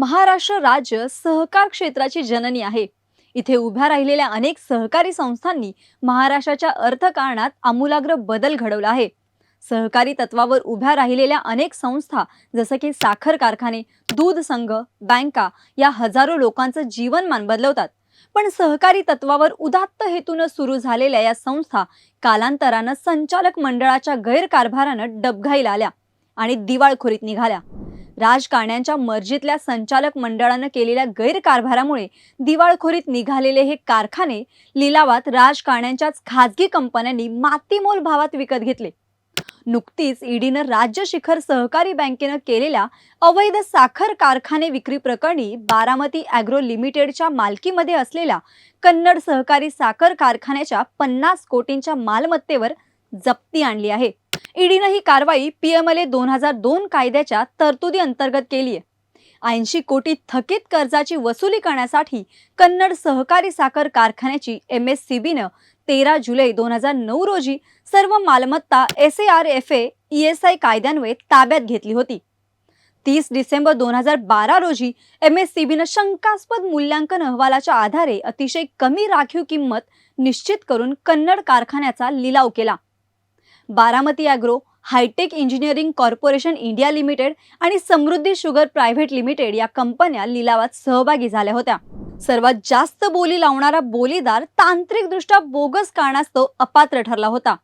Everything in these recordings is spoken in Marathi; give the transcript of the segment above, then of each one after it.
महाराष्ट्र राज्य सहकार क्षेत्राची जननी आहे. इथे उभ्या राहिलेल्या अनेक सहकारी संस्थांनी महाराष्ट्राच्या अर्थकारणात आमूलाग्र बदल घडवला आहे. सहकारी तत्वावर उभ्या राहिलेल्या अनेक संस्था जसं की साखर कारखाने दूध संघ बँका या हजारो लोकांचं जीवनमान बदलवतात. पण सहकारी तत्वावर उदात्त हेतून सुरू झालेल्या या संस्था कालांतरानं संचालक मंडळाच्या गैरकारभारानं डबघाईला आल्या आणि दिवाळखोरीत निघाल्या. राजकारण्यांच्या मर्जीतल्या संचालक मंडळानं केलेल्या गैरकारभारामुळे दिवाळखोरीत निघालेले हे कारखाने लिलावात राजकारण्यांच्याच खाजगी कंपन्यांनी मातीमोल भावात विकत घेतले. नुकतीच ईडीनं राज्य शिखर सहकारी बँकेनं केलेल्या अवैध साखर कारखाने विक्री प्रकरणी बारामती अॅग्रो लिमिटेडच्या मालकीमध्ये असलेल्या कन्नड सहकारी साखर कारखान्याच्या पन्नास कोटींच्या मालमत्तेवर जप्ती आणली आहे. ईडीनं ही कारवाई पीएमएलए दोन हजार दोन कायद्याच्या तरतुदी अंतर्गत केली आहे. ऐंशी कोटी थकीत कर्जाची वसुली करण्यासाठी कन्नड सहकारी साखर कारखान्याची एम एस सी बीनं तेरा जुलै दोन हजार नऊ रोजी सर्व मालमत्ता S A R F A E S I कायद्यान्वये ताब्यात घेतली होती. तीस डिसेंबर दोन हजार बारा रोजी एम एस सी बीनं शंकास्पद मूल्यांकन अहवालाच्या आधारे अतिशय कमी राखीव किंमत निश्चित करून कन्नड कारखान्याचा लिलाव केला. Baramati Agro Hitech Engineering Corporation India Limited आणि समृद्धी शुगर प्रायव्हेट लिमिटेड या कंपन्या लिलावात सहभागी झाल्या होत्या. सर्वात जास्त बोली लावणारा बोलीदार तांत्रिकदृष्ट्या बोगस कारणास्तव अपात्र ठरला होता.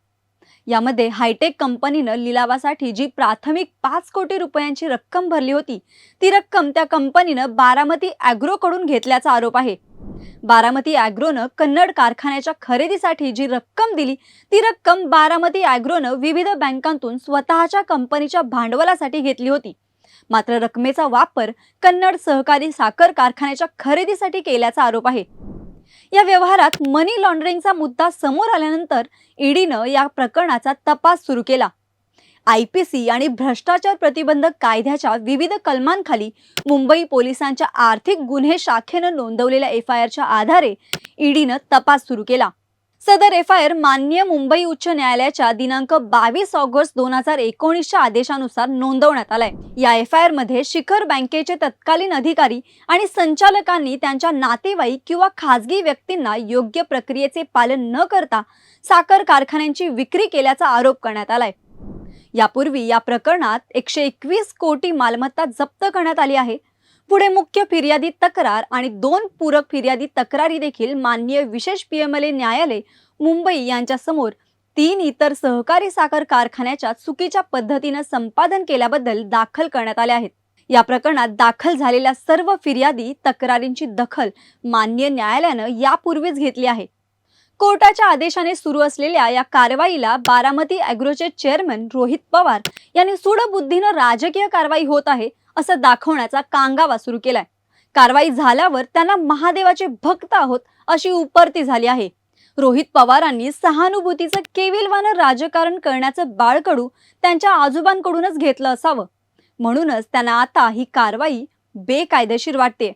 यामध्ये हायटेक कंपनीनं लिलावासाठी जी प्राथमिक पाच कोटी रुपयांची रक्कम भरली होती ती रक्कम त्या कंपनीनं बारामती ॲग्रोकडून घेतल्याचा आरोप आहे. बारामती अॅग्रोनं कन्नड कारखान्याच्या खरेदीसाठी जी रक्कम दिली ती रक्कम बारामती अॅग्रोनं विविध बँकांतून स्वतःच्या कंपनीच्या भांडवलासाठी घेतली होती. मात्र रकमेचा वापर कन्नड सहकारी साखर कारखान्याच्या खरेदीसाठी केल्याचा आरोप आहे. या व्यवहारात मनी लॉन्ड्रिंगचा मुद्दा समोर आल्यानंतर ईडीनं या प्रकरणाचा तपास सुरू केला. आय पी सी आणि भ्रष्टाचार प्रतिबंधक कायद्याच्या विविध कलमांखाली मुंबई पोलिसांच्या आर्थिक गुन्हे शाखेनं नोंदवलेल्या एफ आय आरच्या आधारे ईडीनं तपास सुरू केला. सदर एफ आय आर मान्य मुंबई उच्च न्यायालयाच्या दिनांक बावीस ऑगस्ट दोन हजार एकोणीसच्या आदेशानुसार नोंदवण्यात आलाय. या एफ आय आरमध्ये शिखर बँकेचे तत्कालीन अधिकारी आणि संचालकांनी त्यांच्या नातेवाईक किंवा खाजगी व्यक्तींना योग्य प्रक्रियेचे पालन न करता साखर कारखान्यांची विक्री केल्याचा आरोप करण्यात आलाय. यापूर्वी या प्रकरणात एकशे एकवीस कोटी मालमत्ता जप्त करण्यात आली आहे. पुढे मुख्य फिर्यादी तक्रार आणि दोन पूरक फिर्यादी तक्रारी देखील माननीय विशेष पीएमएलए न्यायालय मुंबई यांच्या समोर तीन इतर सहकारी साखर कारखान्याच्या चुकीच्या पद्धतीनं संपादन केल्याबद्दल दाखल करण्यात आल्या आहेत. या प्रकरणात दाखल झालेल्या सर्व फिर्यादी तक्रारींची दखल मान्य न्यायालयानं यापूर्वीच घेतली आहे. कोर्टाच्या आदेशाने सुरू असलेल्या या कारवाईला बारामती अॅग्रोचे चेअरमन रोहित पवार यांनी सुडबुद्धीनं राजकीय कारवाई होत आहे असं दाखवण्याचा कांगावा सुरू केलाय. कारवाई झाल्यावर त्यांना महादेवाचे भक्त आहोत अशी उपरती झाली आहे. रोहित पवारांनी सहानुभूतीचं केविलवानं राजकारण करण्याचं बाळकडू त्यांच्या आजोबांकडूनच घेतलं असावं. म्हणूनच त्यांना आता ही कारवाई बेकायदेशीर वाटते